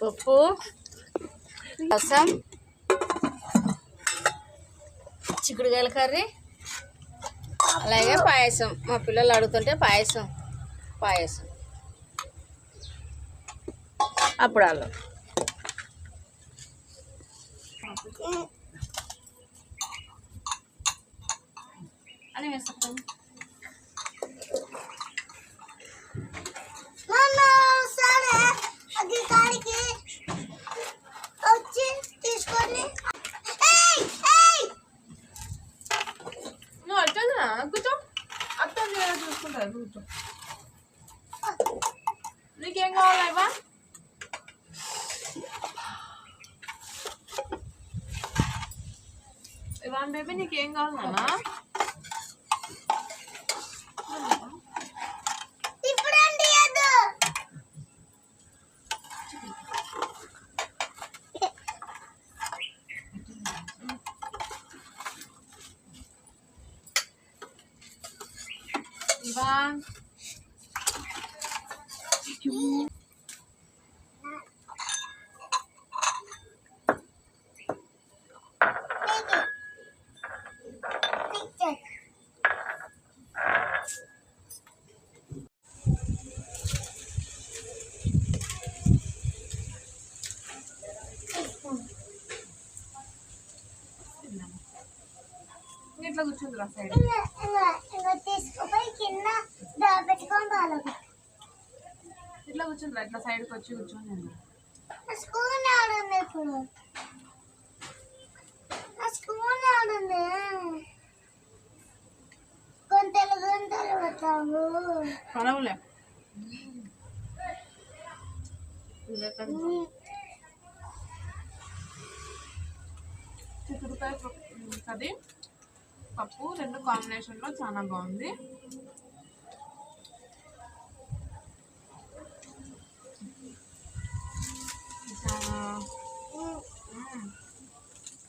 పప్పు. రసం చిక్కుడుకాయల కర్రీ అలాగే పాయసం. మా పిల్లలు అడుగుతుంటే పాయసం పాయసం. అప్పుడాలు అని వేస్తాం మొన్న సరే అది కాడికి వచ్చి తీసుకొని ఏయ్ ఏయ్ నువ్వు అట్టదా కూర్చో అత్త చూసుకుంటా కూర్చో. నీకేం కావాలి ఇవా ఇవాన్ బేబీ నీకేం కావాలి ఇవాన్ పిక్చర్ ఇట్లా కూర్చుందిరా సైడ్ ఇంకా తీసుకుపోయి కింద దాపెట్టుకొని వాళ్ళకి ఇట్లా కూర్చుందిరా ఇట్లా సైడ్కి వచ్చి కూర్చొని స్కూల్ ఆడుంది ఇప్పుడు. స్కూల్ ఆడుంది గొంతలు గొంతలు పెట్టాము పడవలే. చిక్కుడుకాయ కది పప్పు రెండు కాంబినేషన్లో చాలా బాగుంది.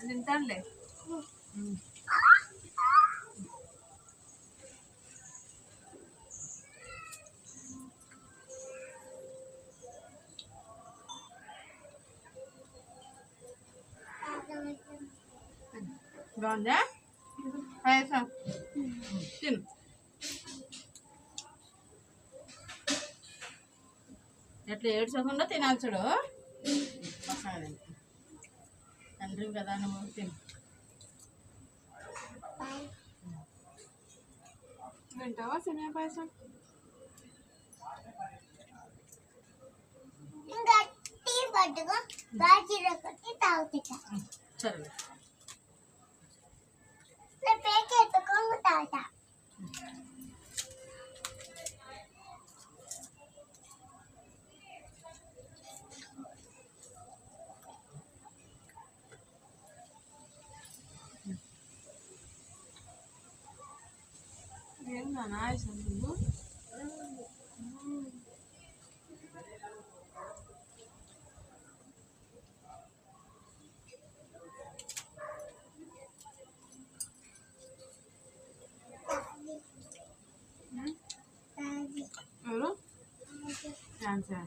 తింటానులే. బాగుందా? ఎట్లా ఏడ్చకుండా తినాలి చూడు. తండ్రి కదా నువ్వు తిను తింటావా సినిమా పాయసం? ఇంకా టీ పట్టుకో గాజీలో కొట్టి తాగుతా. సరే పేక ఎత్తుకొని తాగుతా ఏం నాన్న ఆయుసం నువ్వు ఎవరు క్యాన్సర్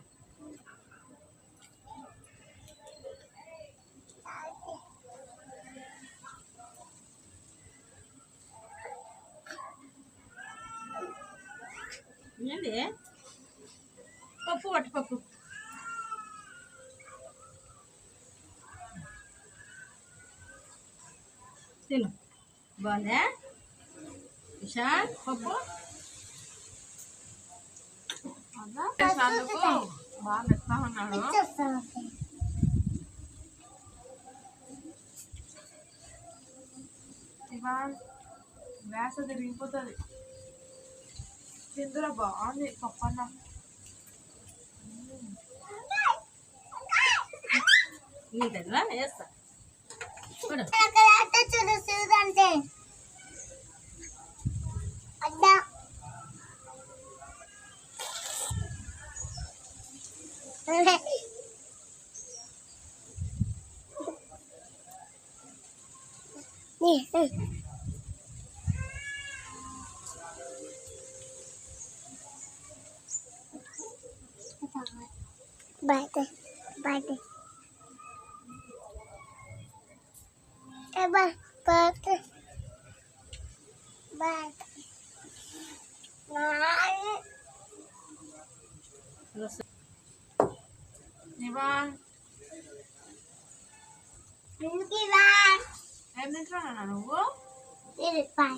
ఏంటి? పప్పు పట్టు పప్పు. తిను. బాగుందా? విశాల్ పప్పు? బాగా మెత్తా ఉన్నాడు. వ్యాస తిరిగిపోతుంది. తిందురా బాగుంది పప్పన్న. నీ దగ్గర వేస్తా Bye đi. Bye đi. Bye bye. Bye đi. Bye đi. Bye. Neva. Neva. Em nên ra là nó. Đi được bài.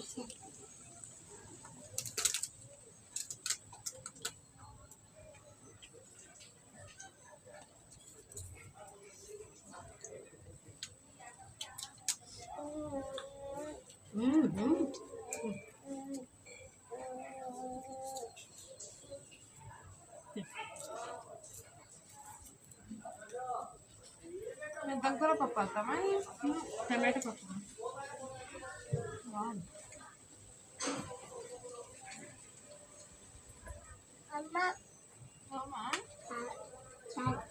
దగ్గర పప్పు వస్తామా మ్మ్. టమాటా పప్పు అమ్మ అవునా తర్వాత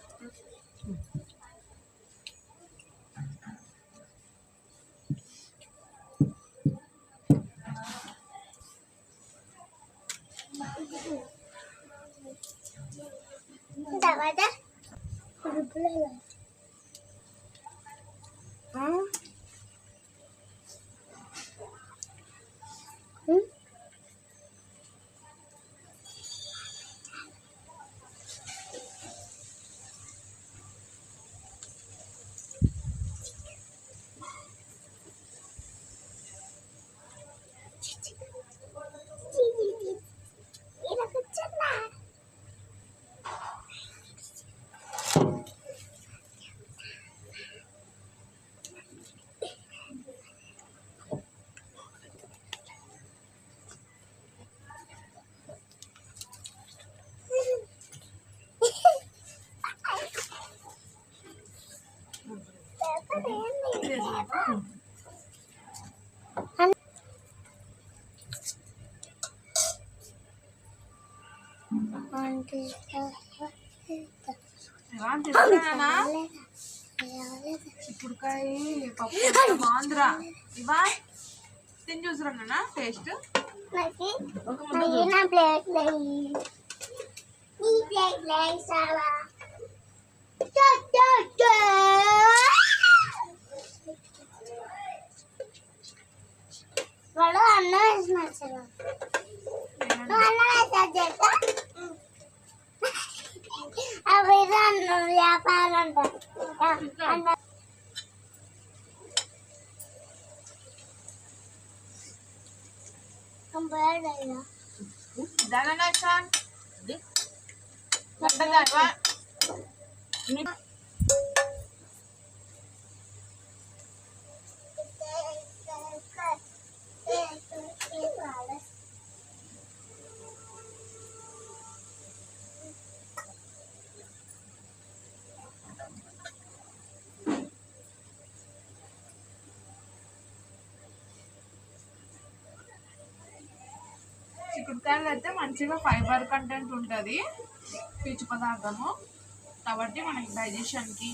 చిక్కుడుకాయ పప్పు బాగుందిరా? ఇవా తిని చూసురా టేస్ట్ వాడు అన్నం నువ్వు అన్నం వేసాడు చేస్తా అవి అన్నం వ్యాపారం అంట అన్నం కంపేర్ దానా చాన్ చిక్కుడుకాయలు అయితే మంచిగా ఫైబర్ కంటెంట్ ఉంటుంది. పీచు పదార్థము. కాబట్టి మనకి డైజెషన్కి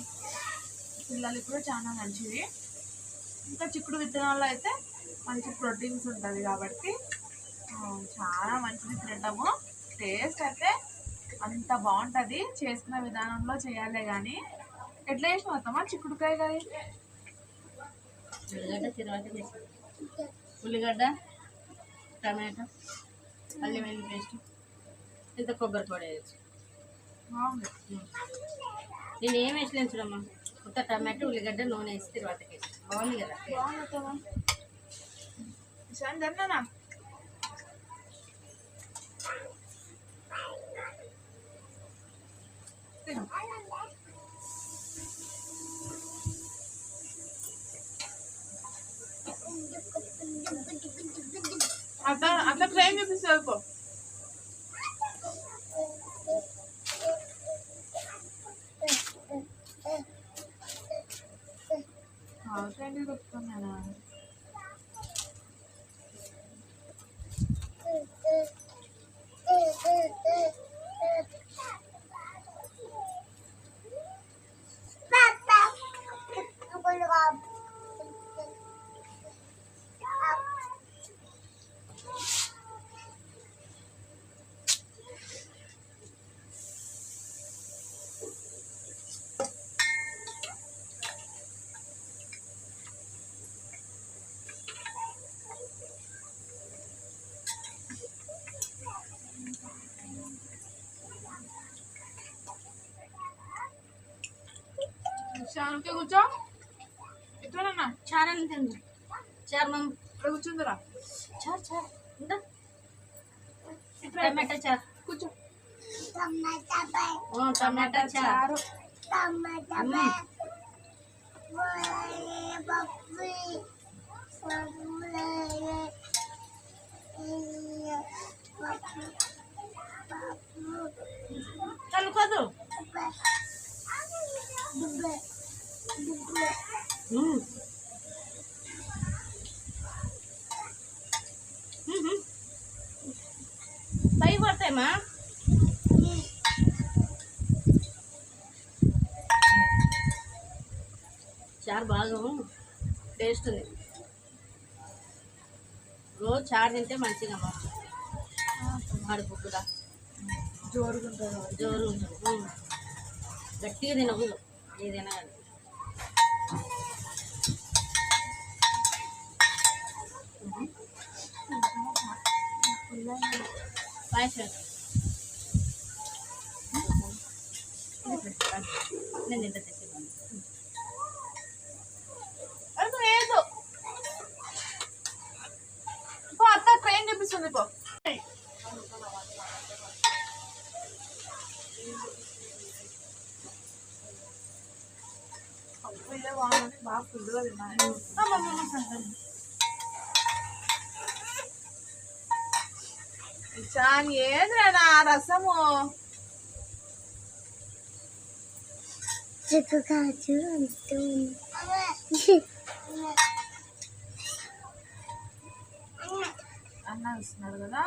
పిల్లలకి కూడా చాలా మంచిది. ఇంకా చిక్కుడు విత్తనాల్లో అయితే మంచి ప్రోటీన్స్ ఉంటుంది కాబట్టి చాలా మంచిది తినటము టేస్ట్ అయితే అంత బాగుంటుంది. చేసిన విధానంలో చేయాలి కానీ ఎట్లా చేసిన వస్తామా చిక్కుడుకాయ కానీ ఉల్లిగడ్డ తిరువాత ఉల్లిగడ్డ టమాటా. అల్లం వెల్లుల్లి పేస్ట్ ఇంత కొబ్బరి పొడి వేయచ్చు. నేను ఏం వేసలేను చూడమ్మా. కొత్త టమాటా ఉల్లిగడ్డ నూనె వేసి తిరువాత బాగుంది కదా? బాగుంది కదా ఇసాన్ అట్లా అట్లా ట్రైన్ చూపిస్తే వెళ్ళిపో ట్రైన్ చెప్తున్నాను శానుకే కూర్చో ఎట్లా చారని తింది చారు మమ్మ ఇక్కడ కూర్చుందిరా చారు చారు ఉందా టమాటా చారు కూర్చో టమాటా పై ఓ, టమాటా చారు టమాటా పై పప్పు రోజు చారు తింటే మంచిగా మాడిపు కూడా జోరుగా ఉంటుంది జోరు ఉంటుంది. గట్టిగా తినకూడదు. ఏదైనా కానీ పాయసం. నేను తింటా తెచ్చేదాన్ని ఏంద్రా నా రసము? చిక్కు కాచు అంటూ అన్న ఇస్తున్నాడు కదా?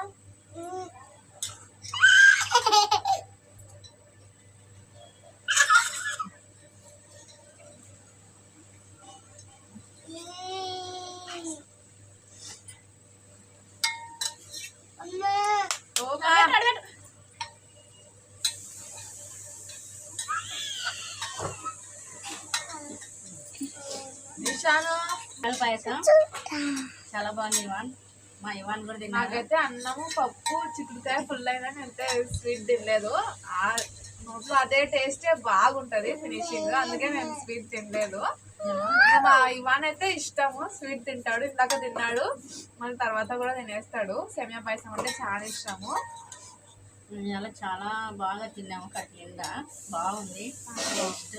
పాయసం. చాలా బాగుంది ఇవాన్. మా ఇవాన్ కూడా తిన్నాను నాకైతే అన్నము పప్పు చిక్కుడుకాయ ఫుల్ అయినా అయితే స్వీట్ తినలేదు. ఆ నోట్లో అదే టేస్టే బాగుంటది ఫినిషింగ్ అందుకే నేను స్వీట్ తినలేదు. మా ఇవాన్ అయితే ఇష్టము. స్వీట్ తింటాడు. ఇందాక తిన్నాడు. మళ్ళీ తర్వాత కూడా తినేస్తాడు. సెమియా పాయసం అంటే చాలా ఇష్టము. ఇలా చాలా బాగా తిన్నాము. కట్టిందా బాగుంది. టేస్ట్